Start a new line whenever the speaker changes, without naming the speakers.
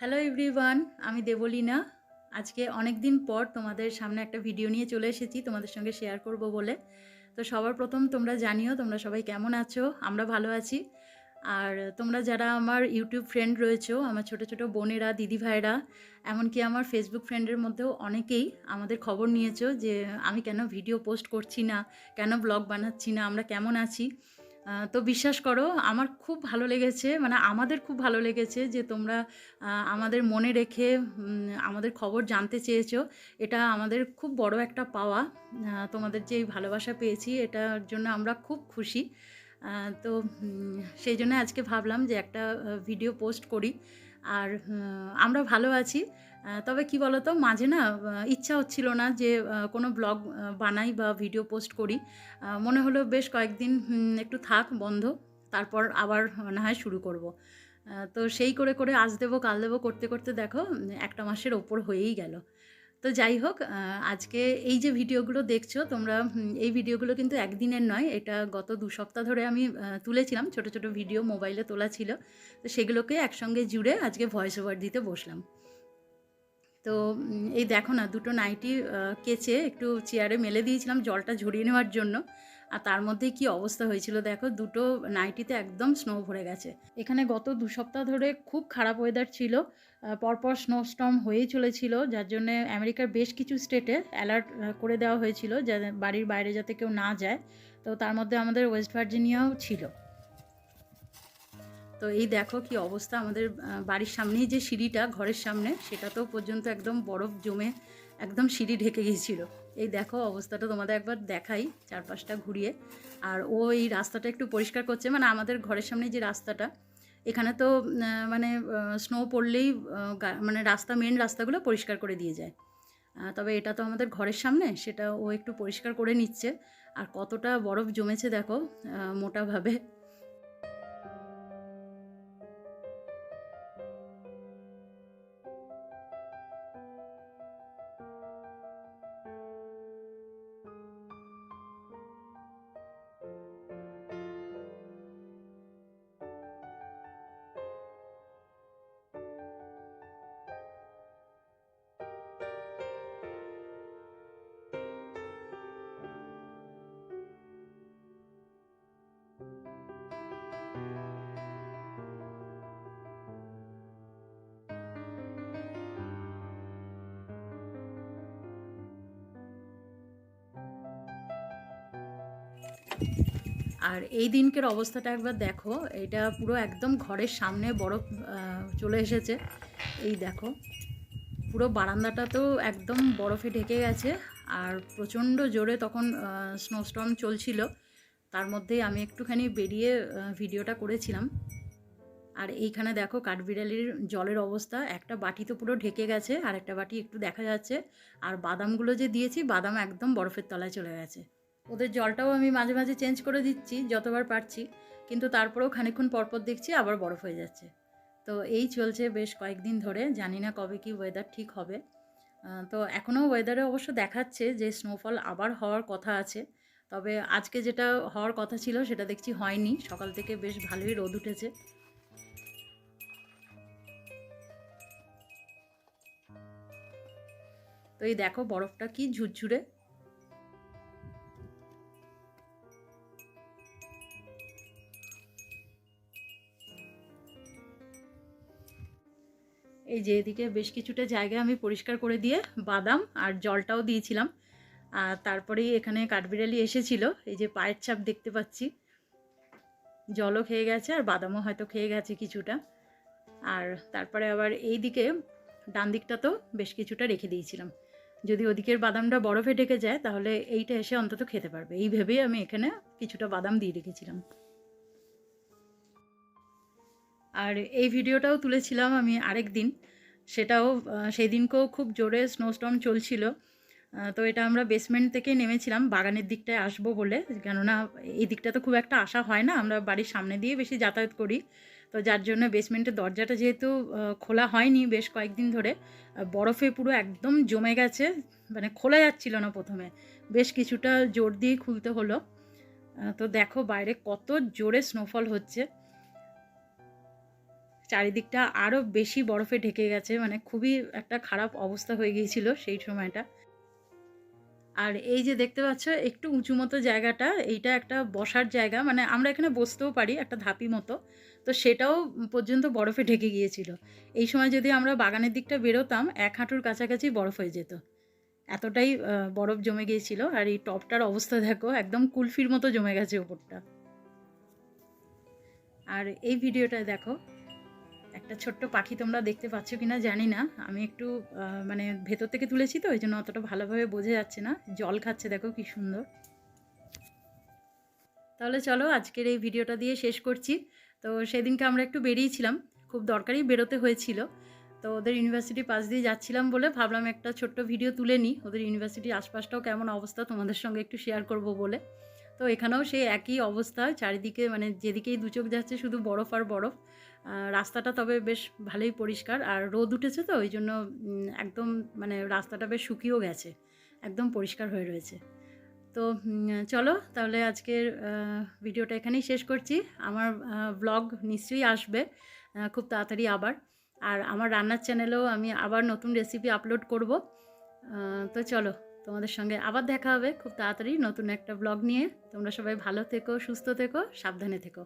Hello everyone আমি দেবলীনা। আজকে অনেক দিন পর তোমাদের সামনে একটা ভিডিও নিয়ে চলে এসেছি, তোমাদের সঙ্গে শেয়ার করব বলে। তো সবার প্রথম তোমরা জানিও, তোমরা সবাই কেমন আছো? আমরা ভালো আছি। আর তোমরা যারা আমার ইউটিউব ফ্রেন্ড রয়েছো, আমার ছোট ছোট বোনেরা, দিদি ভাইরা এমনকি আমার ফেসবুক ফ্রেন্ডের মধ্যেও অনেকেই আমাদের খবর নিয়েছো যে, আমি কেন ভিডিও পোস্ট করছি না, কেন ব্লগ বানাচ্ছি না, আমরা কেমন আছি? তো বিশ্বাস করো, আমার খুব ভালো লেগেছে মানে আমাদের খুব ভালো লেগেছে যে তোমরা আমাদের মনে রেখে আমাদের খবর জানতে চেয়েছো। এটা আমাদের খুব বড় একটা পাওয়া। তোমাদের যে ভালোবাসা পেয়েছি, এটার জন্য আমরা খুব খুশি। তো সেই জন্য আজকে ভাবলাম যে একটা ভিডিও পোস্ট করি। আর আমরা ভালো আছি। তবে কি বলতো, মাঝে না ইচ্ছা হচ্ছিল না যে কোনো ব্লগ বানাই বা ভিডিও পোস্ট করি। মনে হলো বেশ কয়েকদিন একটু থাক, বন্ধ, তারপর আবার না হয় শুরু করব। তো সেই করে করে আজ দেবো, কাল দেবো, করতে করতে দেখো, একটা মাসের ওপর হয়েই গেল। তো যাই হোক আজকে এই যে ভিডিওগুলো দেখছ, তোমরা এই ভিডিওগুলো কিন্তু একদিনের নয়, এটা গত দু সপ্তাহ ধরে আমি তুলেছিলাম, ছোট ছোট ভিডিও মোবাইলে তোলা ছিল। তো সেগুলোকে একসঙ্গে জুড়ে আজকে ভয়েস ওভার দিতে বসলাম। তো এই দেখো না, দুটো নাইটি কেচে একটু চেয়ারে মেলে দিয়েছিলাম জলটা ঝরিয়ে নেওয়ার জন্য। আর তার মধ্যে কি অবস্থা হয়েছিল দেখো, দুটো নাইটিতে একদম স্নো ভরে গেছে। এখানে গত দু সপ্তাহ ধরে খুব খারাপ ওয়েদার ছিল পরপর স্নো স্টর্ম হয়েই চলেছিল, যার জন্য আমেরিকার বেশ কিছু স্টেটে অ্যালার্ট করে দেওয়া হয়েছিল যাতে বাড়ির বাইরে যাতে কেউ না যায়। তো তার মধ্যে আমাদের ওয়েস্ট ভার্জিনিয়াও ছিল। তো এই দেখো কি অবস্থা আমাদের বাড়ির সামনেই যে সিঁড়িটা, ঘরের সামনে, সেটাতেও পর্যন্ত একদম বরফ জমে একদম সিঁড়ি ঢেকে গিয়েছিল। এই দেখো অবস্থাটা তোমাদের একবার দেখাই চারপাশটা ঘুরিয়ে। আর ও এই রাস্তাটা একটু পরিষ্কার করছে মানে আমাদের ঘরের সামনে যে রাস্তাটা, এখানে তো মানে স্নো পড়লেই মানে রাস্তা মেন রাস্তাগুলো পরিষ্কার করে দিয়ে যায়। তবে এটা তো আমাদের ঘরের সামনে, সেটা ও একটু পরিষ্কার করে নিচ্ছে। আর কতটা বরফ জমেছে দেখো মোটাভাবে। আর এই দিনকের অবস্থাটা একবার দেখো। এটা পুরো একদম ঘরের সামনে বরফ চলে এসেছে। এই দেখো, পুরো বারান্দাটা তো একদম বরফে ঢেকে গেছে। আর প্রচণ্ড জোরে তখন স্নোস্টর্ম চলছিল। তার মধ্যে আমি একটুখানি বেরিয়ে ভিডিওটা করেছিলাম। আর এইখানে দেখো, কাঠবিড়ালির জলের অবস্থা। একটা বাটি তো পুরো ঢেকে গেছে আর একটা বাটি একটু দেখা যাচ্ছে। আর বাদামগুলো যে দিয়েছি, বাদাম একদম বরফের তলায় চলে গেছে। ওদের জলটাও আমি মাঝে মাঝে চেঞ্জ করে দিচ্ছি, যতবার পারছি। কিন্তু তারপরেও খানিকক্ষণ পরপর দেখছি আবার বরফ হয়ে যাচ্ছে। তো এই চলছে বেশ কয়েকদিন ধরে, জানি না কবে কি ওয়েদার ঠিক হবে। তো এখনও ওয়েদারে অবশ্য দেখাচ্ছে যে স্নোফল আবার হওয়ার কথা আছে। তবে আজকে যেটা হওয়ার কথা ছিল সেটা দেখছি হয়নি। সকাল থেকে বেশ ভালোই রোদ উঠেছে। তো এই দেখো বরফটা কি ঝুরঝুরে। এই যে এদিকে বেশ কিছুটা জায়গা আমি পরিষ্কার করে দিয়ে বাদাম আর জলটাও দিয়েছিলাম। আর তারপরেই এখানে কাঠবিড়ালি এসেছিল, এই যে পায়ের ছাপ দেখতে পাচ্ছি। জলও খেয়ে গেছে আর বাদামও হয়তো খেয়ে গেছে কিছুটা। আর তারপরে আবার এই দিকে ডান দিকটাতেও বেশ কিছুটা রেখে দিয়েছিলাম। যদি ওদিকের বাদামটা বরফে ঢেকে যায়, তাহলে এইটা এসে অন্তত খেতে পারবে। এই ভেবেই আমি এখানে কিছুটা বাদাম দিয়ে রেখেছিলাম। আর এই ভিডিওটাও তুলেছিলাম আমি আরেক দিন। সেটাও সেই দিনকেও খুব জোরে স্নোস্টর্ম চলছিল। তো এটা আমরা বেসমেন্ট থেকে নেমেছিলাম, বাগানের দিকটায় আসব বলে। কেননা, এই দিকটা তো খুব একটা আসা হয় না, আমরা বাড়ির সামনে দিয়ে বেশি যাতায়াত করি। তো যার জন্য বেসমেন্টের দরজাটা যেহেতু খোলা হয়নি বেশ কয়েকদিন ধরে বরফে পুরো একদম জমে গেছে মানে খোলা যাচ্ছিল না প্রথমে। বেশ কিছুটা জোর দিয়ে খুলতে হলো। তো দেখো বাইরে কত জোরে স্নোফল হচ্ছে। চারিদিকটা আরও বেশি বরফে ঢেকে গেছে মানে খুবই একটা খারাপ অবস্থা হয়ে গিয়েছিল সেই সময়টা। আর এই যে দেখতে পাচ্ছ, একটু উঁচু মতো জায়গাটা, এইটা একটা বসার জায়গা মানে আমরা এখানে বসতেও পারি একটা ধাপি মতো, তো সেটাও পর্যন্ত বরফে ঢেকে গিয়েছিল। এই সময় যদি আমরা বাগানের দিকটা বেরোতাম, এক হাঁটুর কাছাকাছি বরফ হয়ে যেত। এতটাই বরফ জমে গিয়েছিল, আর এই টপটার অবস্থা দেখো, একদম কুলফির মতো জমে গেছে ওপরটা। আর এই ভিডিওটা দেখো একটা ছোট্ট পাখি তোমরা দেখতে পাচ্ছ কি না জানি না। আমি একটু মানে ভেতর থেকে তুলেছি তো, ওই জন্য অতটা ভালোভাবে বোঝা যাচ্ছে না। জল খাচ্ছে, দেখো কি সুন্দর। তাহলে চলো, আজকের এই ভিডিওটা দিয়ে শেষ করছি। তো সেদিনকে আমরা একটু বেরিয়েছিলাম, খুব দরকারি বেরোতে হয়েছিল। তো ওদের ইউনিভার্সিটি পাশ দিয়ে যাচ্ছিলাম বলে ভাবলাম একটা ছোট্ট ভিডিও তুলে নিই। ওদের ইউনিভার্সিটির আশপাশটাও কেমন অবস্থা তোমাদের সঙ্গে একটু শেয়ার করব বলে। তো এখানেও সেই একই অবস্থা, চারিদিকে মানে যেদিকেই দু চোখ যাচ্ছে শুধু বরফ আর বরফ। রাস্তাটা তবে বেশ ভালোই পরিষ্কার। আর রোদ উঠেছে তো, ওই জন্য একদম মানে রাস্তাটা বেশ শুকিয়েও গেছে। একদম পরিষ্কার হয়ে রয়েছে। তো চলো, তাহলে আজকের ভিডিওটা এখানেই শেষ করছি। আমার ব্লগ নিশ্চয়ই আসবে খুব তাড়াতাড়ি আবার। আর আমার রান্নার চ্যানেলেও আমি আবার নতুন রেসিপি আপলোড করব। তো চলো, তোমাদের সঙ্গে আবার দেখা হবে। খুব তাড়াতাড়ি নতুন একটা ব্লগ নিয়ে। তোমরা সবাই ভালো থেকো, সুস্থ থেকো, সাবধানে থেকো।